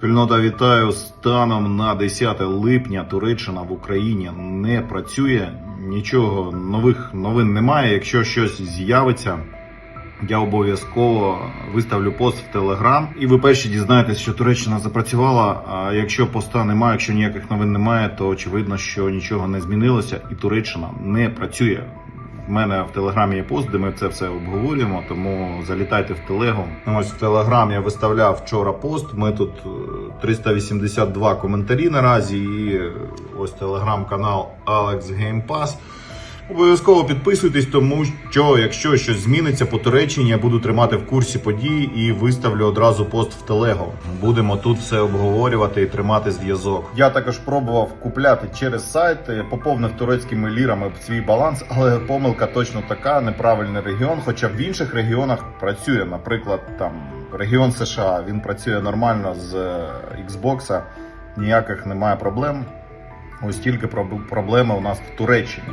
Спільнота вітаю станом на 10 липня. Туреччина в Україні не працює. Нічого нових новин немає. Якщо щось з'явиться, я обов'язково виставлю пост в Телеграм. І ви перші дізнаєтесь, що Туреччина запрацювала. А якщо поста немає, якщо ніяких новин немає, то очевидно, що нічого не змінилося, і Туреччина не працює. В мене в телеграмі є пост, де ми це все обговорюємо, тому залітайте в телегу. Ось в телеграм я виставляв вчора пост. Ми тут е, 382 коментарі наразі. І е, ось телеграм-канал Alex Game Pass. Обов'язково підписуйтесь, тому що якщо щось зміниться по Туреччині, я буду тримати в курсі подій і виставлю одразу пост в телегу. Будемо тут все обговорювати і тримати зв'язок. Я також пробував купляти через сайт, поповнив турецькими лірами свій баланс, але помилка точно така, неправильний регіон. Хоча в інших регіонах працює, наприклад, там регіон США він працює нормально з е, Xbox, ніяких немає проблем. Ось тільки проб- проблеми у нас в Туреччині.